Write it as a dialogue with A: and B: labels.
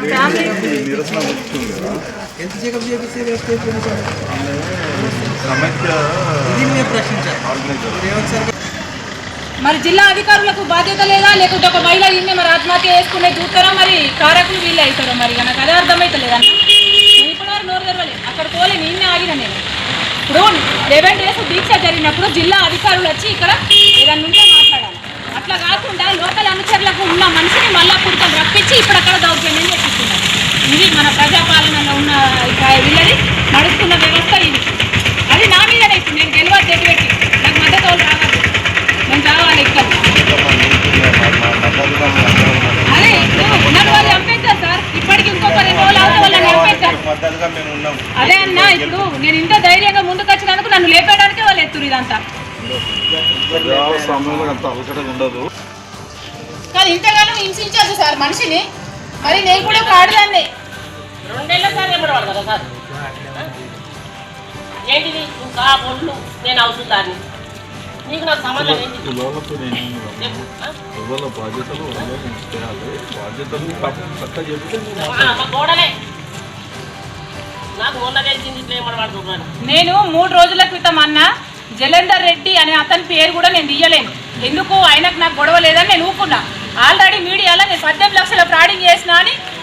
A: నిరసన వస్తుంది కదా
B: మరి జిల్లా అధికారులకు బాధ్యత లేదా? లేకుంటే ఒక మహిళ ఇన్ని మరి ఆత్మహత్య చేసుకునే చూస్తారా మరి కారకులు వీళ్ళే అవుతారా మరి? నాకు అదే అర్థమవుతలేదన్న నేను ఇప్పుడు నోరు తెరవలేదు. అక్కడ పోలే నిన్నే ఆగిన నేను. ఇప్పుడు లెవెన్ డేస్ దీక్ష జరిగినప్పుడు జిల్లా అధికారులు వచ్చి ఇక్కడ ఏదన్నా ఉంటే మాట్లాడాలి. అట్లా కాకుండా లోకల్ అనుచరులకు ఉన్న మనిషిని మళ్ళా పుడకలు రప్పించి ఇప్పుడు అక్కడ దౌర్జన్యం చేపిస్తున్నారు ఇది మన ప్రజాపాలనలో ఉన్న ఇక వీళ్ళది నడుస్తున్న వ్యవస్థ ఇది. అది నా మీదనే ఇప్పుడు నేను గెలవద్దు ఎటు నాకు మద్దతు వాళ్ళు రావద్దు నేను రావాలి ఇక్కడ. అదే ఇప్పుడు వాళ్ళు చంపేశారు సార్. ఇప్పటికి ఇంకొక రెండు రోజులు అవుతే వాళ్ళని చంపేశారు. అదే అన్న ఇప్పుడు నేను ఇంత ధైర్యంగా ముందుకు వచ్చినందుకు నన్ను లేపేయడానికే వాళ్ళు ఎత్తురు ఇదంతా.
A: ప్రజాస్వామ్యంలో అంత
B: ఇంతగానో హింసించద్దు సార్ మనిషిని. మరి నేను కూడా ఒక ఆడదాన్ని.
C: ఏంటిది? ఇంకా ఒళ్ళు నేను అవుతుందాన్ని. నీకు నాకు సంబంధం ఏంటి
A: నేను బాధ్యతలు బాధ్యతలు చక్కగా చెప్తే
C: గోడలే.
B: మూడు రోజుల క్రితం అన్న జలంధర్ రెడ్డి అనే అతని పేరు కూడా నేను తీయలేను ఎందుకు? ఆయనకు నాకు గొడవ లేదని నేను ఊకున్నా ఆల్రెడీ మీడియాలో నేను పద్దెనిమిది లక్షల ఫ్రాడింగ్ చేసిన అని